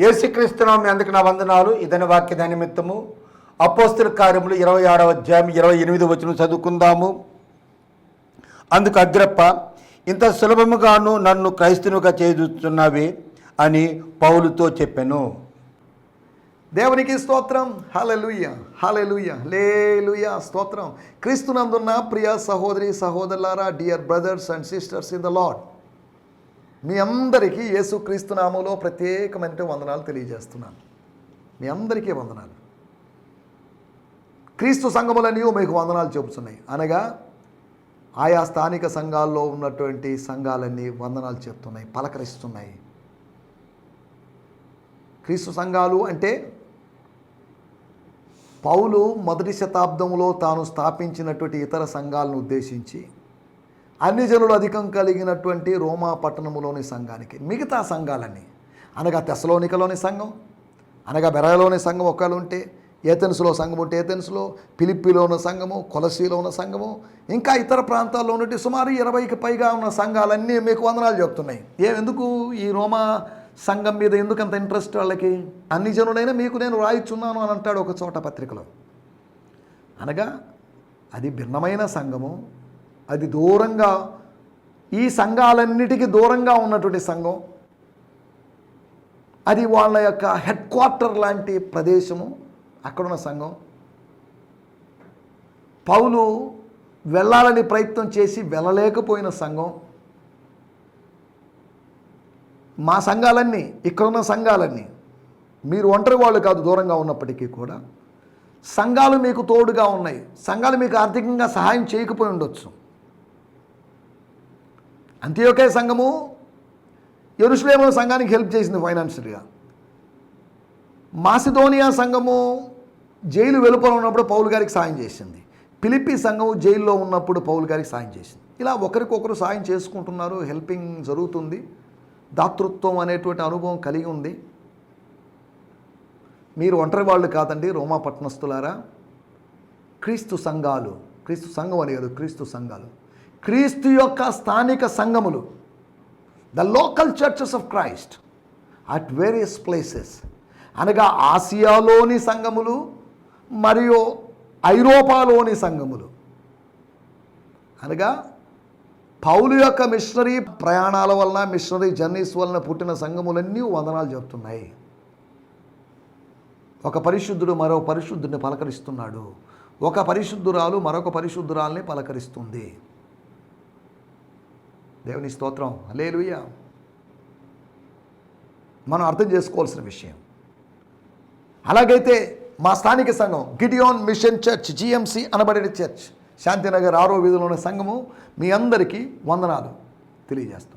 ఏసుక్రీస్తునామి అందుకు నా వందనాలు. ఇదని వాక్య నిమిత్తము. అపోస్తుల కార్యములు ఇరవై ఆరవ అధ్యాయం ఇరవై ఎనిమిది వచ్చిన చదువుకుందాము. అందుకు అగ్రప్ప ఇంత సులభముగాను నన్ను క్రైస్తునుగా చేస్తున్నావే అని పౌలుతో చెప్పాను. దేవునికి స్తోత్రం. హలలుయ హలలుయ లేలుయ స్తోత్రం. క్రీస్తునందున్న ప్రియ సహోదరి సహోదరులారా dear brothers and sisters in the lord మీ అందరికీ యేసుక్రీస్తు నామంలో ప్రత్యేకమైన వందనాలు తెలియజేస్తున్నాను. మీ అందరికీ వందనాలు. క్రీస్తు సంఘములన్నీ మీకు వందనాలు చెబుతున్నాయి. అనగా ఆయా స్థానిక సంఘాల్లో ఉన్నటువంటి సంఘాలన్నీ వందనాలు చెప్తున్నాయి పలకరిస్తున్నాయి. క్రీస్తు సంఘాలు అంటే పౌలు మొదటి శతాబ్దంలో తాను స్థాపించినటువంటి ఇతర సంఘాలను ఉద్దేశించి అన్ని జనులు అధికం కలిగినటువంటి రోమా పట్టణములోని సంఘానికి మిగతా సంఘాలన్నీ. అనగా తెసలోనికలోని సంఘం అనగా బెరలోని సంఘం ఒకళ్ళు ఉంటే ఏథెన్స్లో సంఘం ఉంటే ఏథెన్స్లో పిలిప్పిలో ఉన్న సంఘము కొలసీలో ఉన్న సంఘము ఇంకా ఇతర ప్రాంతాల్లో ఉన్నట్టు సుమారు ఇరవైకి పైగా ఉన్న సంఘాలన్నీ మీకు వందనాలు చెప్తున్నాయి. ఏ ఎందుకు ఈ రోమా సంఘం మీద ఎందుకు అంత ఇంట్రెస్ట్ వాళ్ళకి? అన్ని జనుడైనా మీకు నేను రాయిచున్నాను అని అంటాడు ఒక చోట పత్రికలో. అనగా అది భిన్నమైన సంఘము అది దూరంగా ఈ సంఘాలన్నిటికీ దూరంగా ఉన్నటువంటి సంఘం అది వాళ్ళ యొక్క హెడ్ క్వార్టర్ లాంటి ప్రదేశము అక్కడున్న సంఘం. పౌలు వెళ్ళాలని ప్రయత్నం చేసి వెళ్ళలేకపోయిన సంఘం. మా సంఘాలన్నీ ఇక్కడున్న సంఘాలన్నీ మీరు ఒంటరి వాళ్ళు కాదు దూరంగా ఉన్నప్పటికీ కూడా సంఘాలు మీకు తోడుగా ఉన్నాయి. సంఘాలు మీకు ఆర్థికంగా సహాయం చేయకపోయి ఉండొచ్చు. అంత్యోకే సంఘము ఎరుసలేము సంఘానికి హెల్ప్ చేసింది ఫైనాన్షియల్గా. మాసిదోనియా సంఘము జైలు వెలుపల ఉన్నప్పుడు పౌలు గారికి సాయం చేసింది. పిలిపి సంఘము జైల్లో ఉన్నప్పుడు పౌలు గారికి సాయం చేసింది. ఇలా ఒకరికొకరు సాయం చేసుకుంటున్నారు హెల్పింగ్ జరుగుతుంది దాతృత్వం అనేటువంటి అనుభవం కలిగి ఉంది. మీరు ఒంటరి వాళ్ళు కాదండి రోమా పట్టణస్తులారా క్రీస్తు సంఘాలు క్రీస్తు సంఘం అని కాదు క్రీస్తు సంఘాలు. క్రీస్తు యొక్క స్థానిక సంఘములు the local churches of Christ at various places అనగా ఆసియాలోని సంఘములు మరియు ఐరోపాలోని సంఘములు. అనగా పౌలు యొక్క మిషనరీ ప్రయాణాల వలన మిషనరీ జర్నీస్ వలన పుట్టిన సంఘములన్నీ వందనాలు చెప్తున్నాయి ఒక పరిశుద్ధుడు మరో పరిశుద్ధుడిని పలకరిస్తున్నాడు. ఒక పరిశుద్ధురాలు మరొక పరిశుద్ధురాల్ని పలకరిస్తుంది. దేవుని స్తోత్రం. అలేలుయ్య మనం అర్థం చేసుకోవాల్సిన విషయం. అలాగైతే మా స్థానిక సంఘం గిడియోన్ మిషన్ చర్చ్ జిఎంసి అనబడే చర్చ్. శాంతినగర్ ఆరో వీధిలో ఉన్న సంఘము మీ అందరికీ వందనాలు తెలియజేస్తుంది.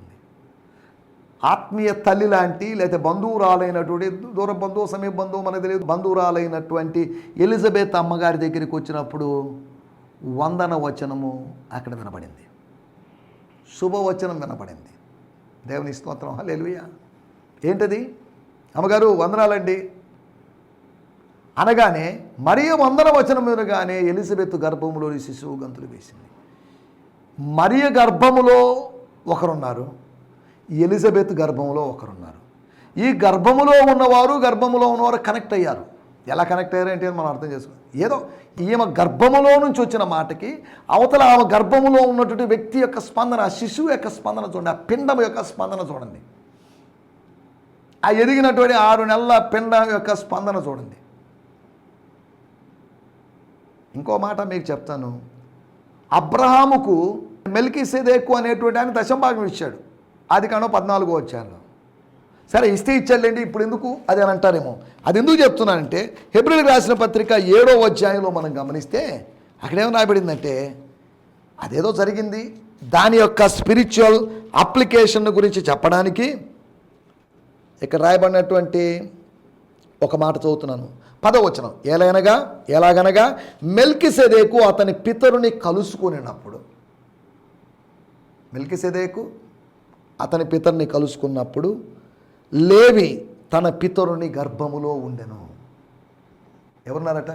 ఆత్మీయ తల్లి లాంటి లేకపోతే బంధువురాలైనటువంటి దూర బంధువు సమీప బంధువు మనకు తెలియదు. బంధువురాలైనటువంటి ఎలిజబెత్ అమ్మగారి దగ్గరికి వచ్చినప్పుడు వందన వచనము అక్కడ వినబడింది. శుభవచనం వినపడింది దేవుని స్తోత్రం. హలేలుయ ఏంటది? అమ్మగారు వందనాలండి. అనగానే మరియు వందన వచనం వినగానే ఎలిజబెత్ గర్భములోని శిశువు గంతులు వేసింది. మరియ గర్భములో ఒకరున్నారు. ఎలిజబెత్ గర్భంలో ఒకరున్నారు. ఈ గర్భములో ఉన్నవారు గర్భములో ఉన్నవారు కనెక్ట్ అయ్యారు. ఎలా కనెక్ట్ అయ్యారు అని మనం అర్థం చేసుకోవాలి ఏదో ఈమె గర్భములో నుంచి వచ్చిన మాటకి అవతల ఆమె గర్భములో ఉన్నటువంటి వ్యక్తి యొక్క స్పందన ఆ శిశువు యొక్క స్పందన చూడండి ఆ పిండం యొక్క స్పందన చూడండి. ఆ ఎదిగినటువంటి ఆరు నెలల పిండం యొక్క స్పందన చూడండి. ఇంకో మాట మీకు చెప్తాను. అబ్రహాముకు మెలికి సెదేకు అనేటువంటి ఆయన దశంభాగం ఇచ్చాడు. అది కాను పద్నాలుగో వచ్చాను సరే ఇస్తే ఇచ్చాడండి ఇప్పుడు ఎందుకు? అది అని అంటారేమో. అది ఎందుకు చెప్తున్నానంటే హెబ్రిల్ రాసిన పత్రిక ఏడో అధ్యాయంలో మనం గమనిస్తే అక్కడేమో రాబడిందంటే అదేదో జరిగింది. దాని యొక్క స్పిరిచువల్ అప్లికేషన్ గురించి చెప్పడానికి ఇక్కడ రాయబడినటువంటి ఒక మాట చదువుతున్నాను. పదవచనం ఎలాగనగా ఎలాగనగా మెల్కిసెదేకు అతని పితరుని కలుసుకునేటప్పుడు. మెల్కిసెదేకు అతని పితరుని కలుసుకున్నప్పుడు లేవి తన పితరుని గర్భములో ఉండెను. ఎవరున్నారట?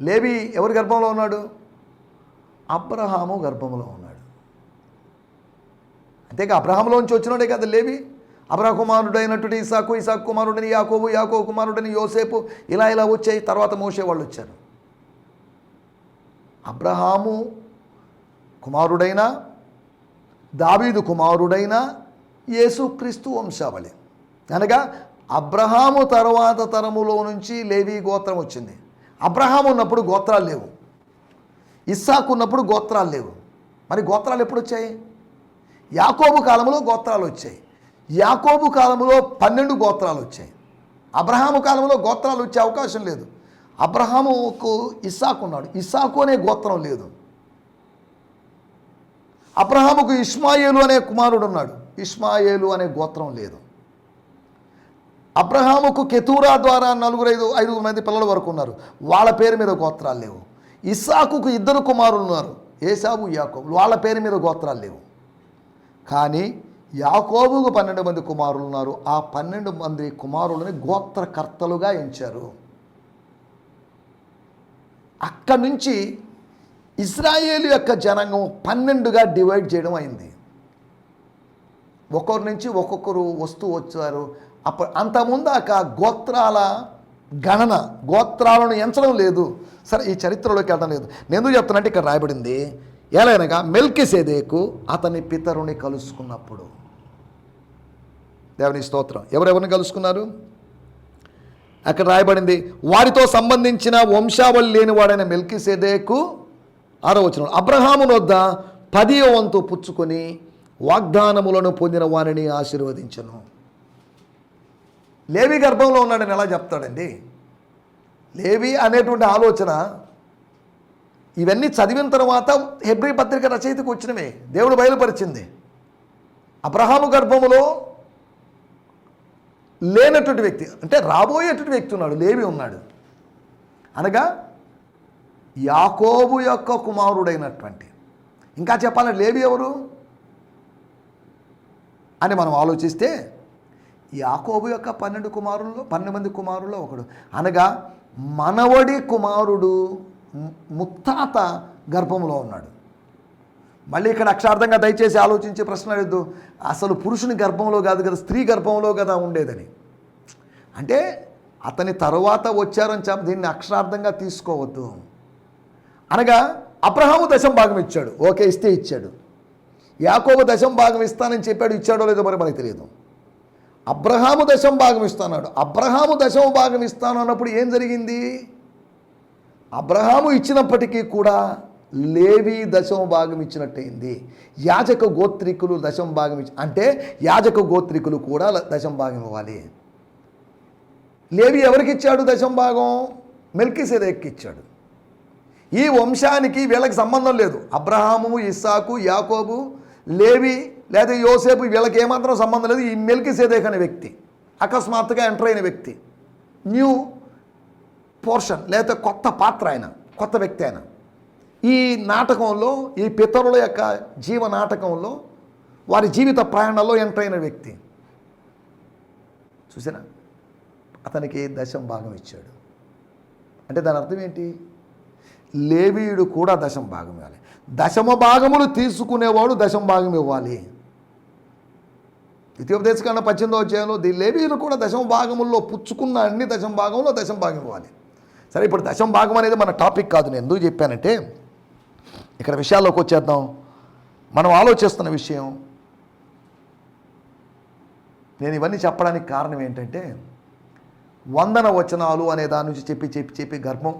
లేవి ఎవరి గర్భంలో ఉన్నాడు? అబ్రహాము గర్భంలో ఉన్నాడు. అంతేగా అబ్రహాంలోంచి వచ్చినోడే కదా లేవి. అబ్రా కుమారుడైనటువంటి ఇసాకు ఇసాకు కుమారుడని యాకోబు యాకో కుమారుడని యోసేపు ఇలా ఇలా వచ్చాయి. తర్వాత మోసే వాళ్ళు వచ్చారు. అబ్రహాము కుమారుడైన దావీదు కుమారుడైన యేసుక్రీస్తు వంశావళి. అనగా అబ్రహాము తర్వాత తరములో నుంచి లేవి గోత్రం వచ్చింది. అబ్రహాము ఉన్నప్పుడు గోత్రాలు లేవు. ఇస్సాకు ఉన్నప్పుడు గోత్రాలు లేవు. మరి గోత్రాలు ఎప్పుడు వచ్చాయి? యాకోబు కాలంలో గోత్రాలు వచ్చాయి. యాకోబు కాలంలో పన్నెండు గోత్రాలు వచ్చాయి. అబ్రహాము కాలంలో గోత్రాలు వచ్చే అవకాశం లేదు. అబ్రహాముకు ఇస్సాకు ఉన్నాడు. ఇస్సాకు అనే గోత్రం లేదు. అబ్రహాముకు ఇస్మాయిలు అనే కుమారుడు ఉన్నాడు. ఇస్మాయేలు అనే గోత్రం లేదు. అబ్రహాముకు కెతూరా ద్వారా నలుగురు ఐదు ఐదు మంది పిల్లల వరకు ఉన్నారు. వాళ్ళ పేరు మీద గోత్రాలు లేవు. ఇస్సాకుకు ఇద్దరు కుమారులు ఉన్నారు. ఏసాబు యాకోబు. వాళ్ళ పేరు మీద గోత్రాలు లేవు. కానీ యాకోబుకు పన్నెండు మంది కుమారులు ఉన్నారు. ఆ పన్నెండు మంది కుమారులని గోత్రకర్తలుగా ఎంచారు. అక్కడి నుంచి ఇజ్రాయేలు యొక్క జనాంగం పన్నెండుగా డివైడ్ చేయడం అయింది. ఒక్కొక్కరి నుంచి ఒక్కొక్కరు వస్తూ వచ్చారు. అప్పుడు అంతముందాక ఆ గోత్రాల గణన గోత్రాలను ఎంచడం లేదు. సరే ఈ చరిత్రలోకి వెళ్ళడం లేదు. నేను ఎందుకు చెప్తానంటే ఇక్కడ రాయబడింది ఎలాగనగా మెల్కిసేదేకు అతని పితరుని కలుసుకున్నప్పుడు. దేవుని స్తోత్రం. ఎవరెవరిని కలుసుకున్నారు? అక్కడ రాయబడింది వారితో సంబంధించిన వంశావళి లేనివాడైన మెల్కిసేదేకు ఆరో వచ్చిన అబ్రహాము వద్ద పదియో వంతు పుచ్చుకొని వాగ్దానములను పొందిన వారిని ఆశీర్వదించను. లేవి గర్భంలో ఉన్నాడని ఎలా చెప్తాడండి? లేవి అనేటువంటి ఆలోచన ఇవన్నీ చదివిన తర్వాత హెబ్రి పత్రిక రచయితకు వచ్చినవే. దేవుడు బయలుపరిచింది. అబ్రహాము గర్భములో లేనటువంటి వ్యక్తి అంటే రాబోయేటువంటి వ్యక్తి ఉన్నాడు లేవి ఉన్నాడు. అనగా యాకోబు యొక్క కుమారుడైనటువంటి. ఇంకా చెప్పాలంటే లేవి ఎవరు? అని మనం ఆలోచిస్తే యాకోబు యొక్క పన్నెండు కుమారుల్లో పన్నెండు మంది కుమారుల్లో ఒకడు. అనగా మనవడి కుమారుడు ము- ముత్తాత గర్భంలో ఉన్నాడు. మళ్ళీ ఇక్కడ అక్షార్థంగా దయచేసి ఆలోచించే ప్రశ్న లేదు అసలు పురుషుని గర్భంలో కాదు కదా స్త్రీ గర్భంలో కదా ఉండేదని. అంటే అతని తరువాత వచ్చారని చెప్ప దీన్ని అక్షరార్థంగా తీసుకోవద్దు. అనగా అబ్రహాము దశం భాగం ఇచ్చాడు. ఓకే ఇస్తే ఇచ్చాడు. యాకోబు దశం భాగం ఇస్తానని చెప్పాడు ఇచ్చాడో లేదో మరి మనకి తెలియదు. అబ్రహాము దశం భాగం ఇస్తానాడు అబ్రహాము దశం భాగం ఇస్తాను అన్నప్పుడు ఏం జరిగింది? అబ్రహాము ఇచ్చినప్పటికీ కూడా లేవి దశమ భాగం ఇచ్చినట్టయింది. యాజక గోత్రికులు దశమ భాగం ఇచ్చి అంటే యాజక గోత్రికులు కూడా దశం దశమ భాగం ఇవ్వాలి. లేవి ఎవరికి ఇచ్చాడు దశమ భాగం? మెల్కిసెదెక్కి ఇచ్చాడు. ఈ వంశానికి వీళ్ళకి సంబంధం లేదు. అబ్రహాము ఇస్సాకు యాకోబు లేవి లేదా యోసేపు వీళ్ళకి ఏమాత్రం సంబంధం లేదు. ఈ మెల్కి సేదేక్ అనే వ్యక్తి అకస్మాత్తుగా ఎంటర్ అయిన వ్యక్తి న్యూ పోర్షన్ లేదా కొత్త పాత్ర ఆయన కొత్త వ్యక్తి ఆయన. ఈ నాటకంలో ఈ పితరుల యొక్క జీవ నాటకంలో వారి జీవిత ప్రయాణంలో ఎంటర్ అయిన వ్యక్తి. చూసారా? అతనికి దశం భాగం ఇచ్చాడు. అంటే దాని అర్థం ఏంటి? లేవీయుడు కూడా దశం భాగం ఇవ్వాలి దశమ భాగములు తీసుకునేవాడు దశం భాగం ఇవ్వాలి. ద్వితీయోపదేశకాండ పద్దెనిమిదో అధ్యాయంలో ది లేవీలు కూడా దశమ భాగముల్లో పుచ్చుకున్న అన్ని దశమ భాగంలో దశం భాగం ఇవ్వాలి. సరే ఇప్పుడు దశం భాగం అనేది మన టాపిక్ కాదు. నేను ఎందుకు చెప్పానంటే ఇక్కడ విషయాల్లోకి వచ్చేద్దాం. మనం ఆలోచిస్తున్న విషయం నేను ఇవన్నీ చెప్పడానికి కారణం ఏంటంటే వందన వచనాలు అనే దాని నుంచి చెప్పి చెప్పి చెప్పి గర్భం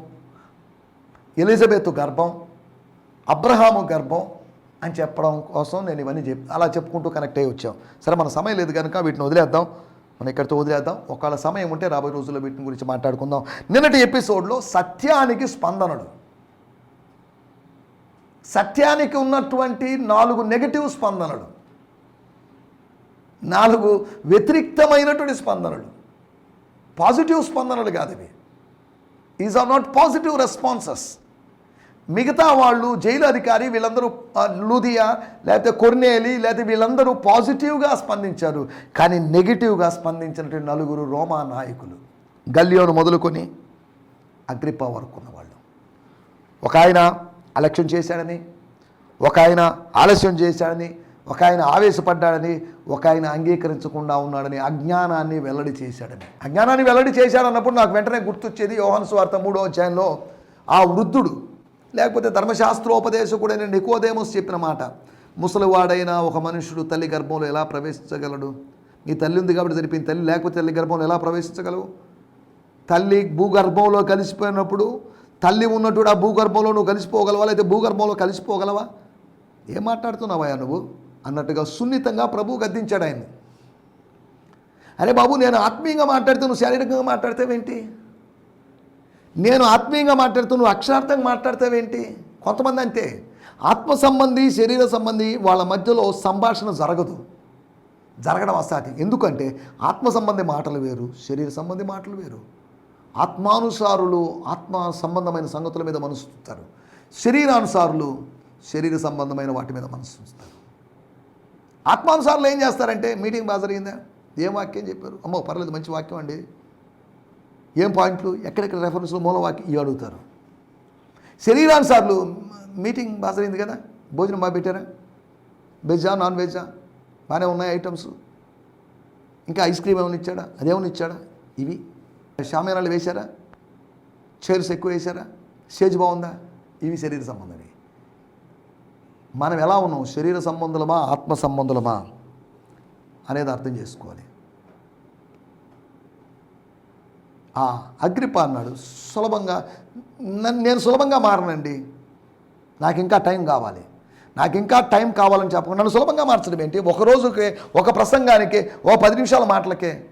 ఎలిజబెత్ గర్భం అబ్రహాము గర్భం అని చెప్పడం కోసం నేను ఇవన్నీ చెప్ అలా చెప్పుకుంటూ కనెక్ట్ అయ్యి వచ్చాం. సరే మన సమయం లేదు కనుక వీటిని వదిలేద్దాం. మనం ఇక్కడితో వదిలేద్దాం? ఒకవేళ సమయం ఉంటే రాబోయే రోజుల్లో వీటిని గురించి మాట్లాడుకుందాం. నిన్నటి ఎపిసోడ్లో సత్యానికి స్పందనలు సత్యానికి ఉన్నటువంటి నాలుగు నెగటివ్ స్పందనలు నాలుగు వ్యతిరిక్తమైనటువంటి స్పందనలు పాజిటివ్ స్పందనలు కాదు ఇవి. Is are not positive responses మిగతా వాళ్ళు జైలు అధికారి వీళ్ళందరూ లూదియా లేకపోతే కొర్నేలి లేకపోతే వీళ్ళందరూ పాజిటివ్గా స్పందించారు. కానీ నెగిటివ్గా స్పందించినటువంటి నలుగురు రోమా నాయకులు. గల్లియోను మొదలుకొని అగ్రిపా వరకు ఉన్నవాళ్ళు. ఒక ఆయన అలక్ష్యం చేశాడని ఒక ఆయన ఆలస్యం చేశాడని ఒక ఆయన ఆవేశపడ్డాడని ఒక ఆయన అంగీకరించకుండా ఉన్నాడని అజ్ఞానాన్ని వెల్లడి చేశాడని. అజ్ఞానాన్ని వెల్లడి చేశాడన్నప్పుడు నాకు వెంటనే గుర్తొచ్చేది యోహన్ స్వార్థ మూడో అధ్యాయంలో ఆ వృద్ధుడు లేకపోతే ధర్మశాస్త్రోపదేశకుడైన నికోదేమోస్ చెప్పిన మాట ముసలివాడైన ఒక మనుషుడు తల్లి గర్భంలో ఎలా ప్రవేశించగలడు? నీ తల్లి ఉంది కాబట్టి సరిపోయింది తల్లి లేకపోతే తల్లి గర్భంలో ఎలా ప్రవేశించగలవు? తల్లి భూగర్భంలో కలిసిపోయినప్పుడు తల్లి ఉన్నటువంటి ఆ భూగర్భంలో నువ్వు కలిసిపోగలవా? లేకపోతే భూగర్భంలో కలిసిపోగలవా? ఏం మాట్లాడుతున్నావా నువ్వు? అన్నట్టుగా సున్నితంగా ప్రభు గద్దించాడు ఆయన్ని. అరే బాబు నేను ఆత్మీయంగా మాట్లాడితే నువ్వు శారీరకంగా మాట్లాడితేవేంటి నేను ఆత్మీయంగా మాట్లాడుతూ నువ్వు అక్షరార్థంగా మాట్లాడతావేంటి? కొంతమంది అంతే. ఆత్మ సంబంధి శరీర సంబంధి వాళ్ళ మధ్యలో సంభాషణ జరగదు. జరగడం అసాధ్యం. ఎందుకంటే ఆత్మ సంబంధి మాటలు వేరు శరీర సంబంధి మాటలు వేరు. ఆత్మానుసారులు ఆత్మ సంబంధమైన సంగతుల మీద మనసు చూస్తారు శరీరానుసారులు శరీర సంబంధమైన వాటి మీద మనసు చూస్తారు ఆత్మానుసారులు ఏం చేస్తారంటే మీటింగ్ బాగా జరిగిందా? ఏం వాక్యం చెప్పారు? అమ్మో పర్లేదు మంచి వాక్యం అండి. ఏం పాయింట్లు? ఎక్కడెక్కడ రెఫరెన్స్లు మూలవాక్యం ఇవి అడుగుతారు. శరీరానుసార్లు మీటింగ్ బాగా జరిగింది కదా? భోజనం బాగా పెట్టారా? వెజ్జా నాన్ వెజ్జా బాగానే ఉన్నాయి ఐటమ్స్ ఇంకా ఐస్ క్రీమ్ ఏమైనా ఇచ్చాడా? అదేమైనా ఇచ్చాడా? ఇవి. షామేనాలు వేశారా? చైర్స్ ఎక్కువ వేశారా? స్టేజ్ బాగుందా? ఇవి శరీర సంబంధమే. మనం ఎలా ఉన్నాం? శరీర సంబంధులమా? ఆత్మ సంబంధులమా? అనేది అర్థం చేసుకోవాలి ఆ అగ్రిప అన్నాడు సులభంగా నేను సులభంగా మారనండి. నాకు ఇంకా టైం కావాలి. నాకు ఇంకా టైం కావాలని చెప్పకుండా నన్ను సులభంగా మార్చడం ఏంటి? ఒక రోజుకి ఒక ప్రసంగానికి ఓ పది నిమిషాల మాటలకే.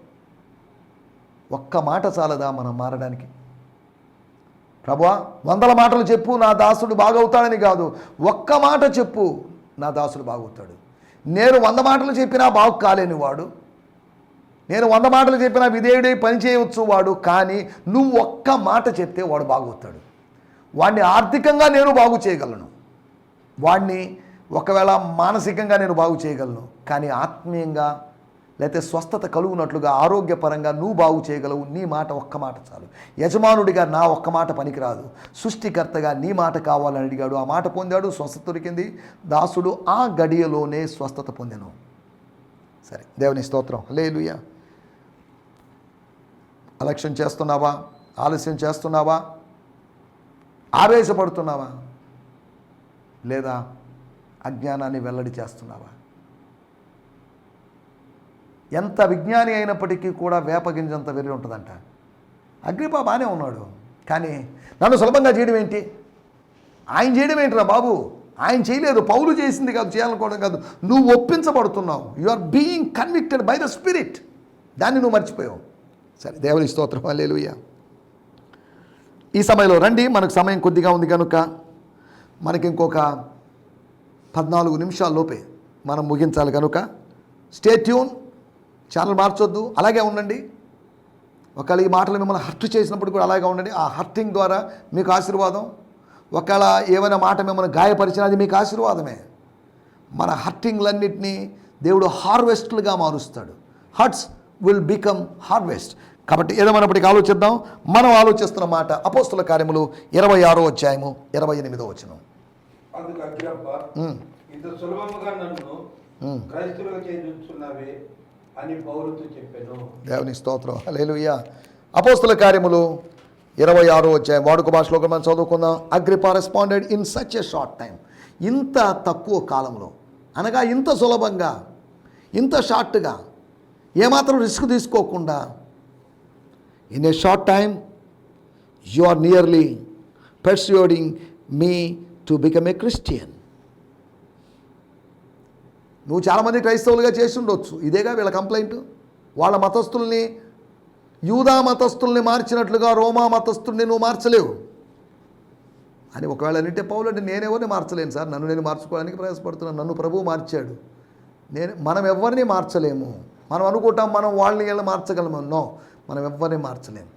ఒక్క మాట చాలదా మనం మారడానికి? ప్రభువా వందల మాటలు చెప్పు నా దాసుడు బాగవుతాడని కాదు. ఒక్క మాట చెప్పు నా దాసుడు బాగవుతాడు. నేను వంద మాటలు చెప్పినా బాగు కాలేని వాడు నేను వంద మాటలు చెప్పినా విధేయుడై పని చేయవచ్చు వాడు కానీ నువ్వు ఒక్క మాట చెప్తే వాడు బాగవుతాడు. వాడిని ఆర్థికంగా నేను బాగు చేయగలను. వాడిని ఒకవేళ మానసికంగా నేను బాగు చేయగలను కానీ ఆత్మీయంగా లేకపోతే స్వస్థత కలుగునట్లుగా ఆరోగ్యపరంగా నువ్వు బాగు చేయగలవు. నీ మాట ఒక్క మాట చాలు. యజమానుడిగా నా ఒక్క మాట పనికిరాదు. సృష్టికర్తగా నీ మాట కావాలని అడిగాడు. ఆ మాట పొందాడు స్వస్థత దొరికింది. దాసుడు ఆ గడియలోనే స్వస్థత పొందాను. సరే దేవుని స్తోత్రం. లేలుయా అలక్ష్యం చేస్తున్నావా? ఆలస్యం చేస్తున్నావా? ఆవేశపడుతున్నావా? లేదా అజ్ఞానాన్ని వెల్లడి చేస్తున్నావా? ఎంత విజ్ఞాని అయినప్పటికీ కూడా వేపగింజంత వెర్రి ఉంటుందంట. అగ్రిపా బాగానే ఉన్నాడు. కానీ నన్ను సులభంగా చేయడం ఏంటి? ఆయన చేయడం ఏంటిరా బాబు? ఆయన చేయలేదు. పౌలు చేసింది కాదు చేయాలనుకోవడం కాదు. నువ్వు ఒప్పించబడుతున్నావు. You are being convicted by the spirit దాన్ని నువ్వు మర్చిపోయావు. సరే దేవుని స్తోత్రం అల్లేలుయ్య ఈ సమయంలో రండి మనకు సమయం కొద్దిగా ఉంది కనుక మనకి ఇంకొక పద్నాలుగు నిమిషాల్లోపే మనం ముగించాలి కనుక. స్టే ట్యూన్ ఛానల్ మార్చొద్దు అలాగే ఉండండి. ఒకవేళ ఈ మాటలు మిమ్మల్ని హర్ట్ చేసినప్పుడు కూడా అలాగే ఉండండి. ఆ హర్టింగ్ ద్వారా మీకు ఆశీర్వాదం. ఒకవేళ ఏమైనా మాట మిమ్మల్ని గాయపరిచినా అది మీకు ఆశీర్వాదమే. మన హర్టింగ్లన్నింటినీ దేవుడు హార్వెస్ట్లుగా మారుస్తాడు. హర్ట్స్ విల్ బికమ్ హార్వెస్ట్ కాబట్టి ఏదేమైనప్పటికీ ఆలోచిద్దాం. మనం ఆలోచిస్తున్న మాట అపోస్తుల కార్యములు ఇరవై ఆరో అధ్యాయము ఇరవై ఎనిమిదో చెప్పాను. దేవుని స్తోత్రం. హల్లెలూయా. అపోస్తుల కార్యములు ఇరవై ఆరో అధ్యాయం. వాడుక భాషలో మనం చదువుకుందాం. Agrippa responded in such a short time ఇంత తక్కువ కాలంలో అనగా ఇంత సులభంగా ఇంత షార్ట్గా ఏమాత్రం రిస్క్ తీసుకోకుండా in a short time you are nearly persuading me to become a Christian నువ్వు చాలామంది క్రైస్తవులుగా చేసి ఉండొచ్చు ఇదేగా వీళ్ళ కంప్లైంట్ వాళ్ళ మతస్థుల్ని యూదా మతస్థుల్ని మార్చినట్లుగా రోమా మతస్థుల్ని నువ్వు మార్చలేవు. అని ఒకవేళ అంటే పౌలంటే నేనెవరిని మార్చలేను సార్? నన్ను నేను మార్చుకోవడానికి ప్రయాసపడుతున్నాను. నన్ను ప్రభువు మార్చాడు. నేను మనం ఎవరిని మార్చలేము? మనం అనుకుంటాం మనం వాళ్ళని వీళ్ళని మార్చగలము? నో. మనం ఎవ్వరిని మార్చలేము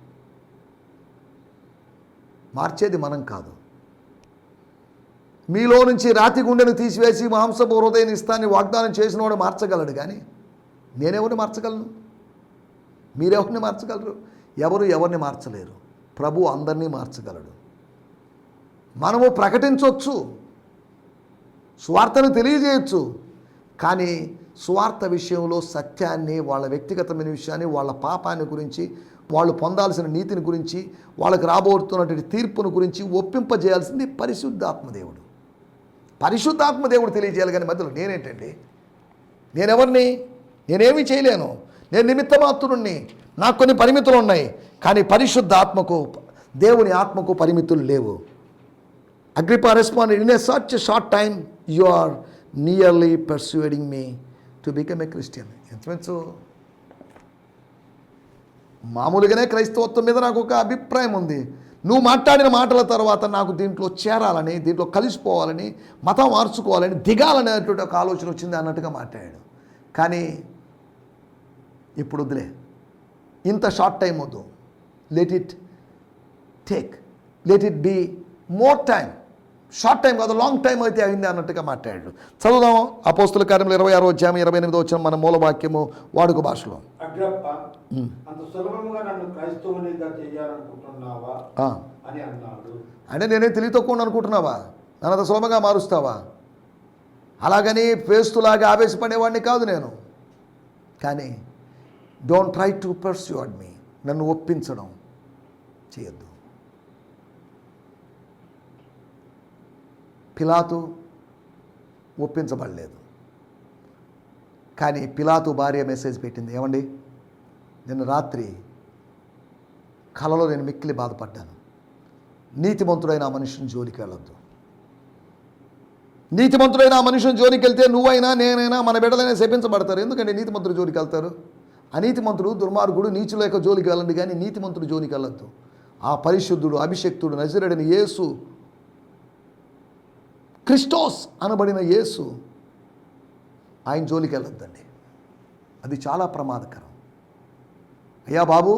మార్చేది మనం కాదు. మీలో నుంచి రాతి గుండెను తీసివేసి మాంసపు హృదయం ఇస్తాన్ని వాగ్దానం చేసినవాడు మార్చగలడు కానీ నేనెవరిని మార్చగలను? మీరెవరిని మార్చగలరు? ఎవరు ఎవరిని మార్చలేరు? ప్రభు అందరినీ మార్చగలడు. మనము ప్రకటించవచ్చు స్వార్థను తెలియజేయచ్చు. కానీ సువార్త విషయంలో సత్యాన్ని వాళ్ళ వ్యక్తిగతమైన విషయాన్ని వాళ్ళ పాపాన్ని గురించి వాళ్ళు పొందాల్సిన నీతిని గురించి వాళ్ళకి రాబోతున్నటువంటి తీర్పును గురించి ఒప్పింపజేయాల్సింది పరిశుద్ధాత్మ దేవుడు. తెలియజేయాలి కానీ మధ్యలో నేనేంటండి? నేనెవరిని? నేనేమీ చేయలేను. నేను నిమిత్తమాత్రుణ్ణి. నాకు కొన్ని పరిమితులు ఉన్నాయి. కానీ పరిశుద్ధ ఆత్మకు దేవుని ఆత్మకు పరిమితులు లేవు. Agrippa respond in a such short time you are nearly persuading me to become a Christian ఇంచుమించు మామూలుగానే క్రైస్తవత్వం మీద నాకు ఒక అభిప్రాయం ఉంది. నువ్వు మాట్లాడిన మాటల తర్వాత నాకు దీంట్లో చేరాలని దీంట్లో కలిసిపోవాలని మతం మార్చుకోవాలని దిగాలనేటువంటి ఒక ఆలోచన వచ్చింది అన్నట్టుగా మాట్లాడాడు. కానీ ఇప్పుడు వద్దులే ఇంత షార్ట్ టైం వద్దు. Let it take let it be more time short time కాదు లాంగ్ టైం అయితే అయింది అన్నట్టుగా మాట్లాడాడు. చదువుదాం అపోస్తుల కార్యంలో ఇరవై ఆరో అధ్యాయం ఇరవై ఎనిమిదో వచ్చిన మన మూల వాక్యము వాడుక భాషలో. అంటే నేనే తెలివి తక్కువ అనుకుంటున్నావా? నన్ను అంత సులభంగా మారుస్తావా? అలాగని పేస్తులాగా ఆవేశపడేవాడిని కాదు నేను. కానీ don't try to persuade me నన్ను ఒప్పించడం చేయొద్దు. పిలాతు ఒప్పించబడలేదు. కానీ పిలాతు భార్య మెసేజ్ పెట్టింది ఏమండి? నిన్న రాత్రి కలలో నేను మిక్కిలి బాధపడ్డాను. నీతిమంతుడైన ఆ మనుషుని జోలికి వెళ్ళొద్దు. నీతిమంతుడైన ఆ మనుషుని జోలికి వెళ్తే నువ్వైనా నేనైనా మన బిడ్డలైనా శపించబడతారు. ఎందుకంటే నీతిమంతుడు జోలికి వెళ్తారు? అనీతిమంతుడు దుర్మార్గుడు నీచుల యొక్క జోలికి వెళ్ళండి కానీ నీతిమంతుడు జోలికి వెళ్ళొద్దు. ఆ పరిశుద్ధుడు అభిషక్తుడు నజరడని యేసు క్రిస్టోస్ అనబడిన యేసు ఆయన జోలికి వెళ్ళొద్దండి అది చాలా ప్రమాదకరం. అయ్యా బాబు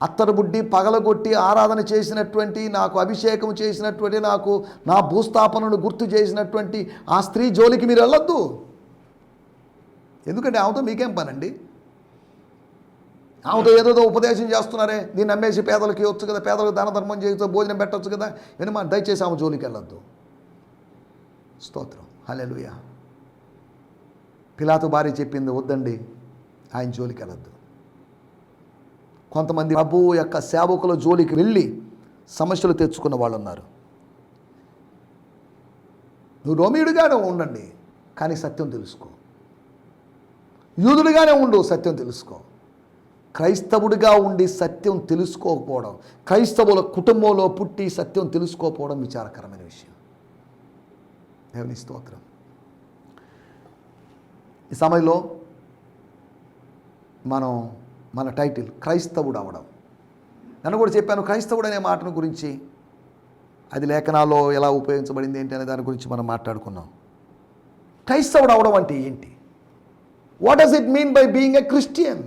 అత్తరు బుడ్డి పగలగొట్టి ఆరాధన చేసినటువంటి నాకు అభిషేకం చేసినటువంటి నాకు నా భూస్థాపనను గుర్తు చేసినటువంటి ఆ స్త్రీ జోలికి మీరు వెళ్ళొద్దు. ఎందుకంటే ఆమెతో మీకేం పనండి? ఆమెతో ఏదోదో ఉపదేశం చేస్తున్నారే దీన్ని నమ్మేసి పేదలకు ఇవ్వచ్చు కదా పేదలకు దాన ధర్మం చేయొచ్చు భోజనం పెట్టవచ్చు కదా వినమా? దయచేసి ఆమె జోలికి వెళ్ళొద్దు స్తోత్రం. హలెలుయ పిలాతు భార్య చెప్పింది వద్దండి ఆయన జోలికి వెళ్ళద్దు. కొంతమంది ప్రభు యొక్క సేవకుల జోలికి వెళ్ళి సమస్యలు తెచ్చుకున్న వాళ్ళు ఉన్నారు నువ్వు రోమియుడిగానే ఉండండి కానీ సత్యం తెలుసుకో. యూదుడిగానే ఉండు సత్యం తెలుసుకో. క్రైస్తవుడిగా ఉండి సత్యం తెలుసుకోకపోవడం క్రైస్తవుల కుటుంబంలో పుట్టి సత్యం తెలుసుకోకపోవడం విచారకరమైన విషయం. దేవుని స్తోత్రం. ఈ సమయంలో మనం మన టైటిల్ క్రైస్తవుడు అవడం. నన్ను కూడా చెప్పాను క్రైస్తవుడు అనే మాటను గురించి. అది లేఖనాల్లో ఎలా ఉపయోగించబడింది ఏంటి అనే దాని గురించి మనం మాట్లాడుకున్నాం. క్రైస్తవుడు అవడం అంటే ఏంటి? What does it mean by being a Christian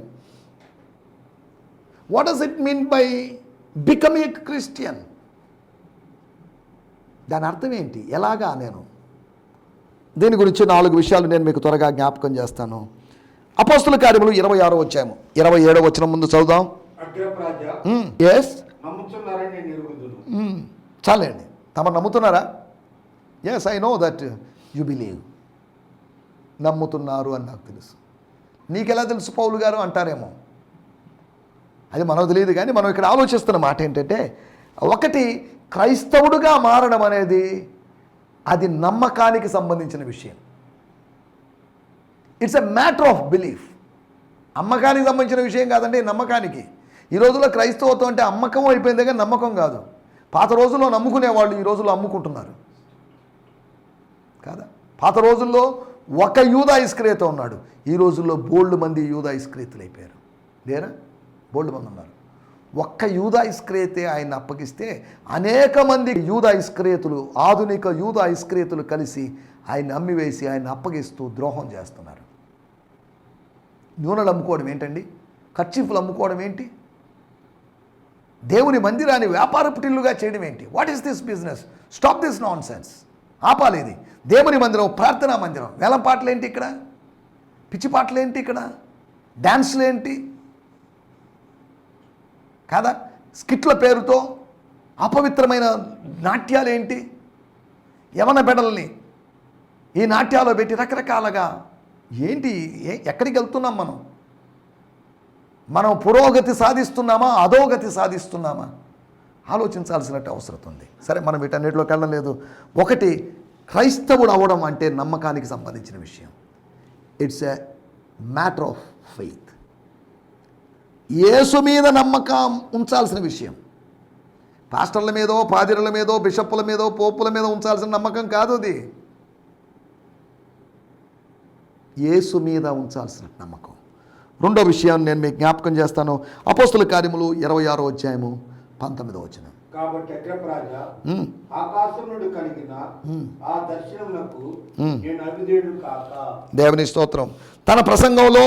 what does it mean by become a Christian దాని అర్థం ఏంటి? ఎలాగా నేను దీని గురించి నాలుగు విషయాలు నేను మీకు త్వరగా జ్ఞాపకం చేస్తాను. అపోస్తుల కార్యములు ఇరవై ఆరో వచ్చాము ఇరవై ఏడో వచ్చిన ముందు చదువుదాం. ఎస్ చాలండి. తమ నమ్ముతున్నారా? Yes I know that you believe నమ్ముతున్నారు అని నాకు తెలుసు. నీకెలా తెలుసు పౌలు గారు అంటారేమో? అది మనకు తెలియదు కానీ మనం ఇక్కడ ఆలోచిస్తున్న మాట ఏంటంటే ఒకటి క్రైస్తవుడుగా మారడం అనేది అది నమ్మకానికి సంబంధించిన విషయం. It's a matter of belief అమ్మకానికి సంబంధించిన విషయం కాదండి నమ్మకానికి. ఈ రోజుల్లో క్రైస్తవత్వం అంటే అమ్మకం అయిపోయింది కానీ నమ్మకం కాదు. పాత రోజుల్లో నమ్ముకునేవాళ్ళు ఈ రోజుల్లో అమ్ముకుంటున్నారు. కాదా? పాత రోజుల్లో ఒక యూదా ఇస్క్రేత ఉన్నాడు. ఈ రోజుల్లో బోల్డ్ మంది యూదా ఇస్క్రేతులు అయిపోయారు లేరా? బోల్డ్ మంది ఉన్నారు. ఒక్క యూదా ఇస్క్రేతే ఆయన అప్పగిస్తే అనేక మంది యూదా ఇస్క్రేతులు ఆధునిక యూదా ఇస్క్రేతులు కలిసి ఆయన అమ్మివేసి ఆయన అప్పగిస్తూ ద్రోహం చేస్తున్నారు. నూనెలు అమ్ముకోవడం ఏంటండి? కర్చీఫ్లు అమ్ముకోవడం ఏంటి? దేవుని మందిరాన్ని వ్యాపార పుటిల్లుగా చేయడం ఏంటి? What is this business stop this nonsense ఆపాలి ఇది దేవుని మందిరం ప్రార్థనా మందిరం. వేలం పాటలు ఏంటి ఇక్కడ? పిచ్చి పాటలు ఏంటి ఇక్కడ? డ్యాన్స్లు ఏంటి? కాదా? స్కిట్ల పేరుతో అపవిత్రమైన నాట్యాలు ఏంటి యవన బెడల్ని ఈ నాట్యాలు పెట్టి రకరకాలుగా ఏంటి? ఏ- ఎక్కడికి వెళ్తున్నాం మనం? మనం పురోగతి సాధిస్తున్నామా? అధోగతి సాధిస్తున్నామా? ఆలోచించాల్సినట్టు అవసరం ఉంది. సరే మనం వీటన్నిటిలోకి వెళ్ళడం లేదు. ఒకటి క్రైస్తవుడు అవడం అంటే నమ్మకానికి సంబంధించిన విషయం. It's a matter of faith యేసు మీద నమ్మకం ఉంచాల్సిన విషయం. పాస్టర్ల మీదో పాదిరుల మీదో బిషప్పుల మీదో పోపుల మీద ఉంచాల్సిన నమ్మకం కాదు అది. యేసు మీద ఉంచాల్సిన నమ్మకం. రెండో విషయాన్ని నేను మీకు జ్ఞాపకం చేస్తాను. అపోస్తుల కార్యములు ఇరవై ఆరో అధ్యాయము పంతొమ్మిదో వచ్చిన కాబట్టి అగ్రపరాజా ఆకాశం నుండి కలిగిన ఆ దర్శనమునకు నేను అవిధేయుడు కాక. దేవుని స్తోత్రం. తన ప్రసంగంలో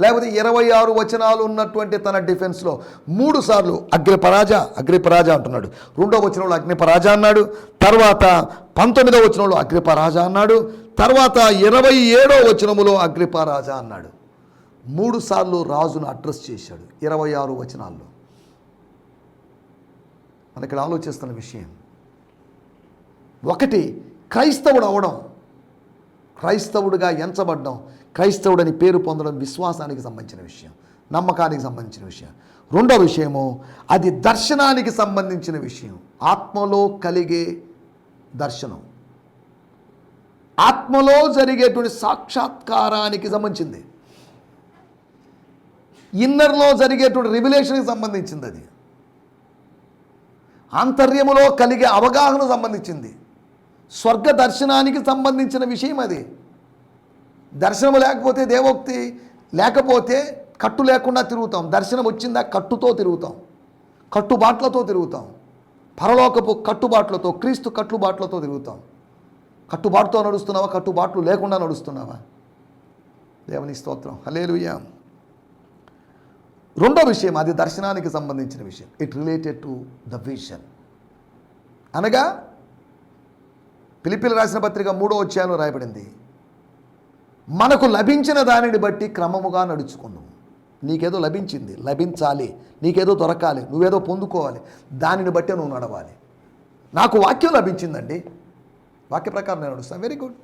లేకపోతే ఇరవై ఆరు వచనాలు ఉన్నటువంటి తన డిఫెన్స్లో మూడు సార్లు అగ్నిపరాజ అగ్నిపరాజ అంటున్నాడు. రెండో వచనంలో అగ్నిపరాజ అన్నాడు. తర్వాత పంతొమ్మిదో వచనంలో అగ్నిపరాజ అన్నాడు. తర్వాత ఇరవై ఏడో వచనములో అగ్నిపరాజ అన్నాడు. మూడు సార్లు రాజును అడ్రస్ చేశాడు ఇరవై ఆరు వచనాల్లో. మన ఇక్కడ ఆలోచిస్తున్న విషయం. ఒకటి క్రైస్తవుడు అవడం క్రైస్తవుడిగా ఎంచబడ్డం క్రైస్తవుడని పేరు పొందడం విశ్వాసానికి సంబంధించిన విషయం నమ్మకానికి సంబంధించిన విషయం. రెండో విషయము అది దర్శనానికి సంబంధించిన విషయం. ఆత్మలో కలిగే దర్శనం. ఆత్మలో జరిగేటువంటి సాక్షాత్కారానికి సంబంధించింది. ఇన్నర్లో జరిగేటువంటి రివిలేషన్కి సంబంధించింది అది. ఆంతర్యములో కలిగే అవగాహన సంబంధించింది. స్వర్గ దర్శనానికి సంబంధించిన విషయం అది. దర్శనం లేకపోతే దేవోక్తి లేకపోతే కట్టు లేకుండా తిరుగుతాం. దర్శనం వచ్చిందా కట్టుతో తిరుగుతాం. కట్టుబాట్లతో తిరుగుతాం. పరలోకపు కట్టుబాట్లతో క్రీస్తు కట్టుబాట్లతో తిరుగుతాం. కట్టుబాటుతో నడుస్తున్నావా? కట్టుబాట్లు లేకుండా నడుస్తున్నావా? దేవుని స్తోత్రం. హలేలుయ్యా రెండో విషయం అది దర్శనానికి సంబంధించిన విషయం. It related to the vision అనగా పిలిపిలు రాసిన పత్రిక మూడో అధ్యాయంలో రాయబడింది. మనకు లభించిన దానిని బట్టి క్రమముగా నడుచుకుందాం. నీకేదో లభించింది లభించాలి నీకేదో దొరకాలి నువ్వేదో పొందుకోవాలి దానిని బట్టే నువ్వు నడవాలి. నాకు వాక్యం లభించిందండి. వాక్య ప్రకారం నేను నడుస్తాను. వెరీ గుడ్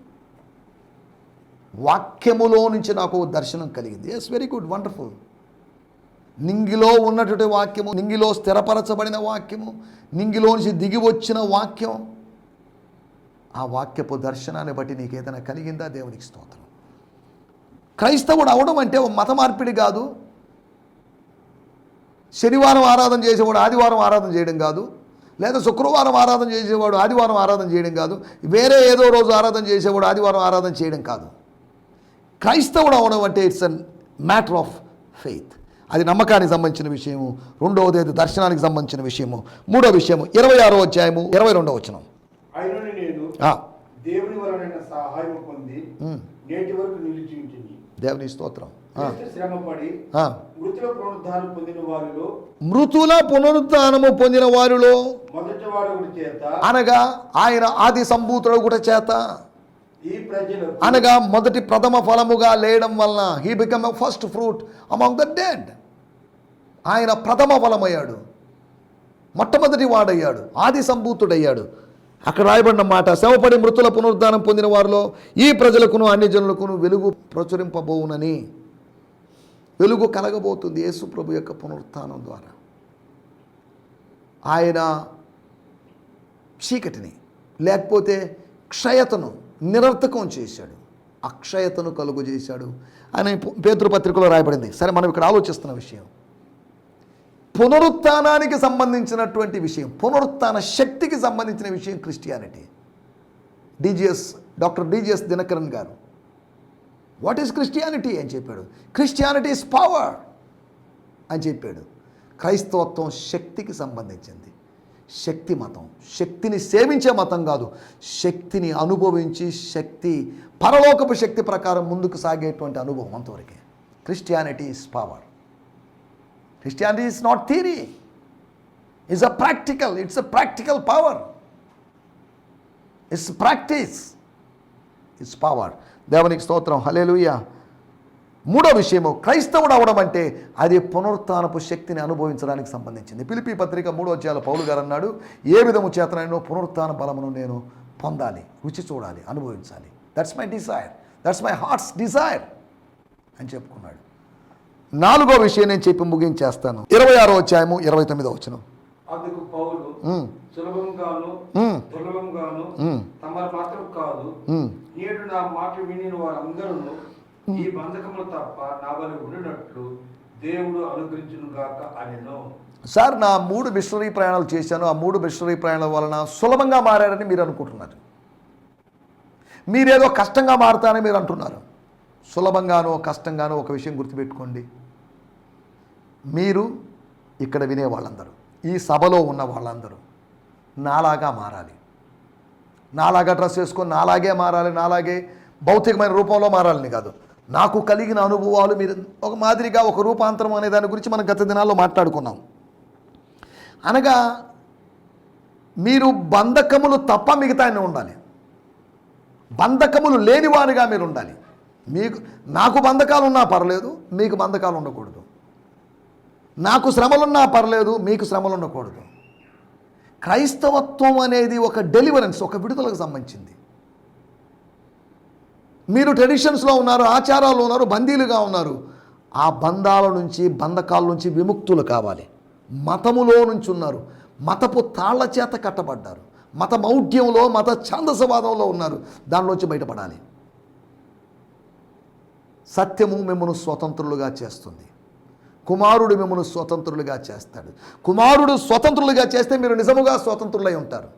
వాక్యములో నుంచి నాకు దర్శనం కలిగింది. ఎస్ వెరీ గుడ్ వండర్ఫుల్ నింగిలో ఉన్నటువంటి వాక్యము నింగిలో స్థిరపరచబడిన వాక్యము నింగిలో నుంచి దిగి వచ్చిన వాక్యం. ఆ వాక్యపు దర్శనాన్ని బట్టి నీకు ఏదైనా కలిగిందా? దేవునికి స్తోత్రం. క్రైస్తవుడు అవడం అంటే మత మార్పిడి కాదు. శనివారం ఆరాధన చేసేవాడు ఆదివారం ఆరాధన చేయడం కాదు. లేదా శుక్రవారం ఆరాధన చేసేవాడు ఆదివారం ఆరాధన చేయడం కాదు. వేరే ఏదో రోజు ఆరాధన చేసేవాడు ఆదివారం ఆరాధన చేయడం కాదు. క్రైస్తవుడు అవడం అంటే it's an matter of faith అది నమ్మకానికి సంబంధించిన విషయము. రెండవది అది దర్శనానికి సంబంధించిన విషయము. మూడో విషయము ఇరవై ఆరో అధ్యాయము ఇరవై రెండో వచనం. దేవుని వలన సహాయం పొంది నేటి వరకు నిలిచి ఉంటుంది దేవుని స్తోత్రం. శ్రమపడి. మృతుల పునరుద్ధానం పొందిన వారిలో మృతుల పునరుద్ధానము పొందిన వారిలో చేత. అనగా ఆయన ఆది సంభూతుడు కూడా చేత. ఈ అనగా మొదటి ప్రథమ ఫలముగా లేయడం వలన he become first fruit among the dead ఆయన ప్రథమ ఫలమయ్యాడు. మొట్టమొదటి వాడయ్యాడు. ఆది సంభూతుడయ్యాడు. అక్కడ రాయబడిన మాట శవపడి మృతుల పునరుద్ధానం పొందిన వారిలో ఈ ప్రజలకును అన్ని జనులకును వెలుగు ప్రచురింపబోవునని. వెలుగు కలగబోతుంది యేసు ప్రభు యొక్క పునరుత్థానం ద్వారా. ఆయన చీకటిని లేకపోతే క్షయతను నిరర్థకం చేశాడు. అక్షయతను కలుగు చేశాడు అని పేతృపత్రికలో రాయబడింది. సరే మనం ఇక్కడ ఆలోచిస్తున్న విషయం పునరుత్నానికి సంబంధించినటువంటి విషయం పునరుత్న శక్తికి సంబంధించిన విషయం Christianity. DGS doctor DGS Dinakaran garu what is Christianity? అని చెప్పాడు. క్రిస్టియానిటీ ఇస్ పవర్ అని చెప్పాడు. క్రైస్తవత్వం శక్తికి సంబంధించింది. శక్తి మతం. శక్తిని సేవించే మతం కాదు. శక్తిని అనుభవించి శక్తి పరలోకపు శక్తి ప్రకారం ముందుకు సాగేటువంటి అనుభవం అంతవరకే. Christianity is power. Christianity is not theory it's a practical it's a practical power it's practice it's power దేవునికి స్తోత్రం. హలేలుయ్య మూడో విషయము క్రైస్తవుడు అవడం అంటే అది పునరుత్నపు శక్తిని అనుభవించడానికి సంబంధించింది. పిలిపి పత్రిక మూడో అధ్యాయుల పౌలు గారు అన్నాడు ఏ విధము చేతనైనా పునరుత్న బలమును నేను పొందాలి రుచి చూడాలి అనుభవించాలి. That's my desire that's my heart's desire అని చెప్పుకున్నాడు. నాలుగో విషయం నేను చెప్పి ముగించేస్తాను. ఇరవై ఆరో అధ్యాయము ఇరవై తొమ్మిదో వచ్చిన సార్ నా మూడు మిషనరీ ప్రయాణాలు చేశాను. ఆ మూడు మిషనరీ ప్రయాణాల వలన సులభంగా మారారని మీరు అనుకుంటున్నారు. మీరేదో కష్టంగా మారుతారని మీరు అంటున్నారు. సులభంగానో కష్టంగానో ఒక విషయం గుర్తుపెట్టుకోండి. మీరు ఇక్కడ వినే వాళ్ళందరూ ఈ సభలో ఉన్న వాళ్ళందరూ నాలాగా మారాలి. నాలాగా డ్రెస్ వేసుకొని నాలాగే మారాలి నాలాగే భౌతికమైన రూపంలో మారాలని కాదు. నాకు కలిగిన అనుభవాలు మీరు ఒక మాదిరిగా ఒక రూపాంతరం అనే దాని గురించి మనం గత దినాల్లో మాట్లాడుకున్నాం. అనగా మీరు బంధకములు తప్ప మిగతానే ఉండాలి. బంధకములు లేనివారుగా మీరు ఉండాలి. మీకు నాకు బంధకాలు ఉన్నా పర్లేదు మీకు బంధకాలు ఉండకూడదు. నాకు శ్రమలున్నా పర్లేదు మీకు శ్రమలు ఉండకూడదు క్రైస్తవత్వం అనేది ఒక డెలివరెన్స్ ఒక విడుదలకు సంబంధించింది. మీరు ట్రెడిషన్స్లో ఉన్నారు ఆచారాల్లో ఉన్నారు బందీలుగా ఉన్నారు. ఆ బంధాల నుంచి బంధకాల నుంచి విముక్తులు కావాలి. మతములో నుంచి ఉన్నారు. మతపు తాళ్ళ చేత కట్టబడ్డారు. మత మౌఢ్యంలో మత ఛాందసవాదంలో ఉన్నారు. దానిలోంచి బయటపడాలి. సత్యము మిమ్మల్ని స్వతంత్రులుగా చేస్తుంది. కుమారుడు మిమ్మల్ని స్వతంత్రులుగా చేస్తాడు. కుమారుడు స్వతంత్రులుగా చేస్తే మీరు నిజముగా స్వతంత్రులై ఉంటారు.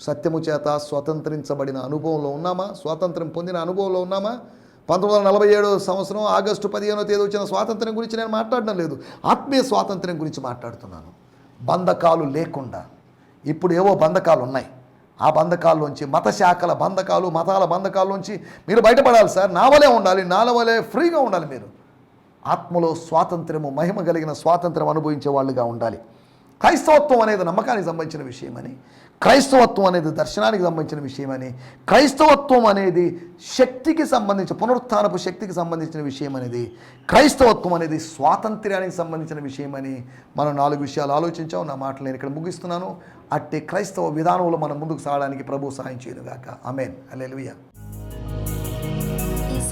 సత్యము చేత స్వతంత్రించబడిన అనుభవంలో ఉన్నామా? స్వాతంత్రం పొందిన అనుభవంలో ఉన్నామా? పంతొమ్మిది వందల నలభై ఏడో సంవత్సరం ఆగస్టు పదిహేనో తేదీ వచ్చిన స్వాతంత్రం గురించి నేను మాట్లాడడం లేదు. ఆత్మీయ స్వాతంత్ర్యం గురించి మాట్లాడుతున్నాను. బంధకాలు లేకుండా. ఇప్పుడు ఏవో బంధకాలు ఉన్నాయి. ఆ బంధకాల్లోంచి మత శాఖల బంధకాలు మతాల బంధకాల్లోంచి మీరు బయటపడాలి సార్. నా వలే ఉండాలి నాల వలే ఫ్రీగా ఉండాలి మీరు. ఆత్మలో స్వాతంత్రము మహిమ కలిగిన స్వాతంత్రం అనుభవించే వాళ్ళుగా ఉండాలి. క్రైస్తవత్వం అనేది నమ్మకానికి సంబంధించిన విషయమని క్రైస్తవత్వం అనేది దర్శనానికి సంబంధించిన విషయమని క్రైస్తవత్వం అనేది శక్తికి సంబంధించిన పునరుత్నపు శక్తికి సంబంధించిన విషయం అనేది క్రైస్తవత్వం అనేది స్వాతంత్ర్యానికి సంబంధించిన విషయమని మనం నాలుగు విషయాలు ఆలోచించాం. నా మాటలు నేను ఇక్కడ ముగిస్తున్నాను. అట్టి క్రైస్తవ విధానంలో మనం ముందుకు సాగడానికి ప్రభు సహాయం చేయనుగాక. అమేన్ అల్లెలుయ్యా